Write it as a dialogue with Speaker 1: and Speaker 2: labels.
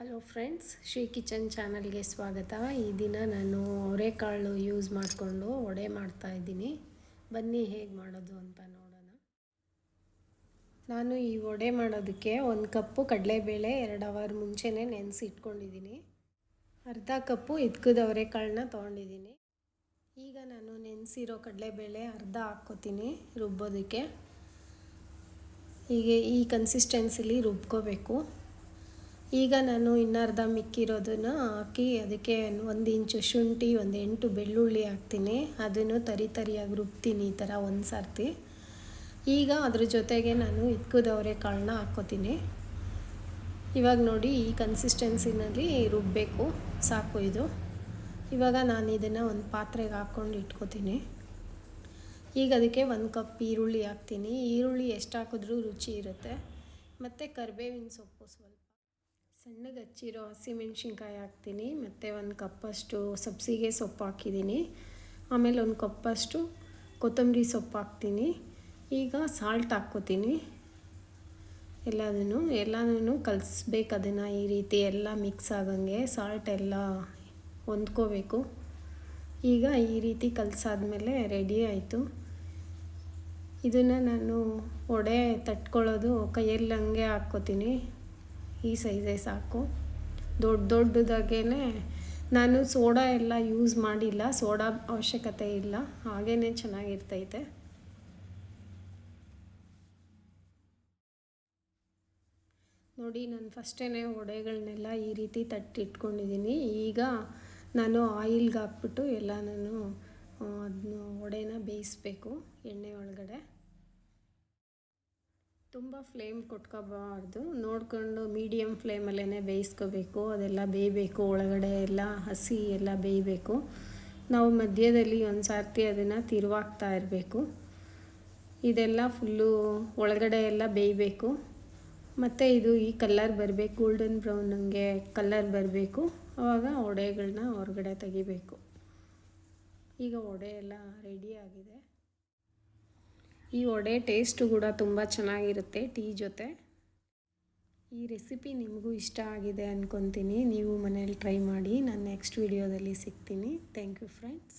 Speaker 1: Hello friends Shri kitchen ಚಾನಲ್ಗೆ ಸ್ವಾಗತ. ಈ ದಿನ ನಾನು ಅವರೆಕಾಳು ಯೂಸ್ ಮಾಡಿಕೊಂಡು ವಡೆ ಮಾಡ್ತಾ ಇದ್ದೀನಿ. ಬನ್ನಿ, ಹೇಗೆ ಮಾಡೋದು ಅಂತ ನೋಡೋಣ. ನಾನು ಈ ವಡೆ ಮಾಡೋದಕ್ಕೆ ಒಂದು ಕಪ್ಪು ಕಡಲೆಬೇಳೆ ಎರಡು ಅವರ್ ಮುಂಚೆನೇ ನೆನೆಸಿ ಇಟ್ಕೊಂಡಿದ್ದೀನಿ. ಅರ್ಧ ಕಪ್ಪು ಇದ್ಕದ ಅವರೆಕಾಳನ್ನ ತೊಗೊಂಡಿದ್ದೀನಿ. ಈಗ ನಾನು ನೆನೆಸಿರೋ ಕಡಲೆಬೇಳೆ ಅರ್ಧ ಹಾಕ್ಕೋತೀನಿ ರುಬ್ಬೋದಕ್ಕೆ. ಹೀಗೆ ಈ ಕನ್ಸಿಸ್ಟೆನ್ಸಿಲಿ ರುಬ್ಕೋಬೇಕು. ಈಗ ನಾನು ಇನ್ನರ್ಧ ಮಿಕ್ಕಿರೋದನ್ನು ಹಾಕಿ ಅದಕ್ಕೆ ಒಂದು ಇಂಚು ಶುಂಠಿ, ಒಂದು ಎಂಟು ಬೆಳ್ಳುಳ್ಳಿ ಹಾಕ್ತೀನಿ. ಅದನ್ನು ತರಿ ತರಿಯಾಗಿ ರುಬ್ತೀನಿ ಈ ಥರ ಒಂದು ಸರ್ತಿ. ಈಗ ಅದ್ರ ಜೊತೆಗೆ ನಾನು ಇಕ್ಕದವರೆ ಕಾಳನ್ನ ಹಾಕ್ಕೋತೀನಿ. ಇವಾಗ ನೋಡಿ ಈ ಕನ್ಸಿಸ್ಟೆನ್ಸಿನಲ್ಲಿ ರುಬ್ಬಬೇಕು ಸಾಕು ಇದು. ಇವಾಗ ನಾನು ಇದನ್ನು ಒಂದು ಪಾತ್ರೆಗೆ ಹಾಕ್ಕೊಂಡು ಇಟ್ಕೋತೀನಿ. ಈಗ ಅದಕ್ಕೆ ಒಂದು ಕಪ್ ಈರುಳ್ಳಿ ಹಾಕ್ತೀನಿ. ಈರುಳ್ಳಿ ಎಷ್ಟು ಹಾಕಿದ್ರೂ ರುಚಿ ಇರುತ್ತೆ. ಮತ್ತು ಕರಿಬೇವಿನ ಸೊಪ್ಪು ಸ್ವಲ್ಪ ಸಣ್ಣಗೆ ಹಚ್ಚಿರೋ ಹಸಿಮೆಣ್ಸಿನ್ಕಾಯಿ ಹಾಕ್ತೀನಿ, ಮತ್ತು ಒಂದು ಕಪ್ಪಷ್ಟು ಸಬ್ಸಿಗೆ ಸೊಪ್ಪು ಹಾಕಿದ್ದೀನಿ. ಆಮೇಲೆ ಒಂದು ಕಪ್ಪಷ್ಟು ಕೊತ್ತಂಬರಿ ಸೊಪ್ಪು ಹಾಕ್ತೀನಿ. ಈಗ ಸಾಲ್ಟ್ ಹಾಕ್ಕೋತೀನಿ. ಎಲ್ಲದನ್ನು ಎಲ್ಲನೂ ಕಲಿಸ್ಬೇಕು ಅದನ್ನು ಈ ರೀತಿ ಎಲ್ಲ ಮಿಕ್ಸ್ ಆಗಂಗೆ ಸಾಲ್ಟ್ ಎಲ್ಲ ಹೊಂದ್ಕೋಬೇಕು. ಈಗ ಈ ರೀತಿ ಕಲಸಾದ್ಮೇಲೆ ರೆಡಿ ಆಯಿತು. ಇದನ್ನು ನಾನು ಒಡೆ ತಟ್ಕೊಳ್ಳೋದು ಕೈಯಲ್ಲಿ ಹಂಗೆ ಹಾಕ್ಕೋತೀನಿ. ಈ ಸೈಜೇ ಸಾಕು. ದೊಡ್ಡ ದೊಡ್ಡದಾಗೇ ನಾನು ಸೋಡಾ ಎಲ್ಲ ಯೂಸ್ ಮಾಡಿಲ್ಲ, ಸೋಡಾ ಅವಶ್ಯಕತೆ ಇಲ್ಲ ಹಾಗೇ ಚೆನ್ನಾಗಿರ್ತೈತೆ. ನೋಡಿ, ನಾನು ಫಸ್ಟೇ ಒಡೆಗಳನ್ನೆಲ್ಲ ಈ ರೀತಿ ತಟ್ಟಿಟ್ಕೊಂಡಿದ್ದೀನಿ. ಈಗ ನಾನು ಆಯಿಲ್ಗೆ ಹಾಕ್ಬಿಟ್ಟು ಎಲ್ಲ ನಾನು ಅದನ್ನ ಒಡೆನ ಬೇಯಿಸ್ಬೇಕು ಎಣ್ಣೆ ಒಳಗಡೆ. ತುಂಬ ಫ್ಲೇಮ್ ಕೊಟ್ಕೋಬಾರ್ದು. ನೋಡಿಕೊಂಡು ಮೀಡಿಯಮ್ ಫ್ಲೇಮಲ್ಲೇ ಬೇಯಿಸ್ಕೋಬೇಕು. ಅದೆಲ್ಲ ಬೇಯಬೇಕು. ಒಳಗಡೆ ಎಲ್ಲ ಹಸಿ ಎಲ್ಲ ಬೇಯಬೇಕು. ನಾವು ಮಧ್ಯದಲ್ಲಿ ಒಂದು ಸರ್ತಿ ಅದನ್ನು ತಿರುವಾಗ್ತಾ ಇರಬೇಕು. ಇದೆಲ್ಲ ಫುಲ್ಲು ಒಳಗಡೆ ಎಲ್ಲ ಬೇಯಬೇಕು. ಮತ್ತು ಇದು ಈ ಕಲ್ಲರ್ ಬರಬೇಕು. ಗೋಲ್ಡನ್ ಬ್ರೌನ್ ಹಂಗೆ ಕಲ್ಲರ್ ಬರಬೇಕು. ಆವಾಗ ಒಡೆಗಳನ್ನ ಹೊರಗಡೆ ತೆಗಿಬೇಕು. ಈಗ ಒಡೆ ಎಲ್ಲ ರೆಡಿ ಆಗಿದೆ. ಈ ವಡೆ ಟೇಸ್ಟು ಕೂಡ ತುಂಬ ಚೆನ್ನಾಗಿರುತ್ತೆ ಟೀ ಜೊತೆ. ಈ ರೆಸಿಪಿ ನಿಮಗೂ ಇಷ್ಟ ಆಗಿದೆ ಅಂದ್ಕೊತೀನಿ ನೀವು ಮನೇಲಿ ಟ್ರೈ ಮಾಡಿ. ನಾನು ನೆಕ್ಸ್ಟ್ ವೀಡಿಯೋದಲ್ಲಿ ಸಿಗ್ತೀನಿ. Thank you friends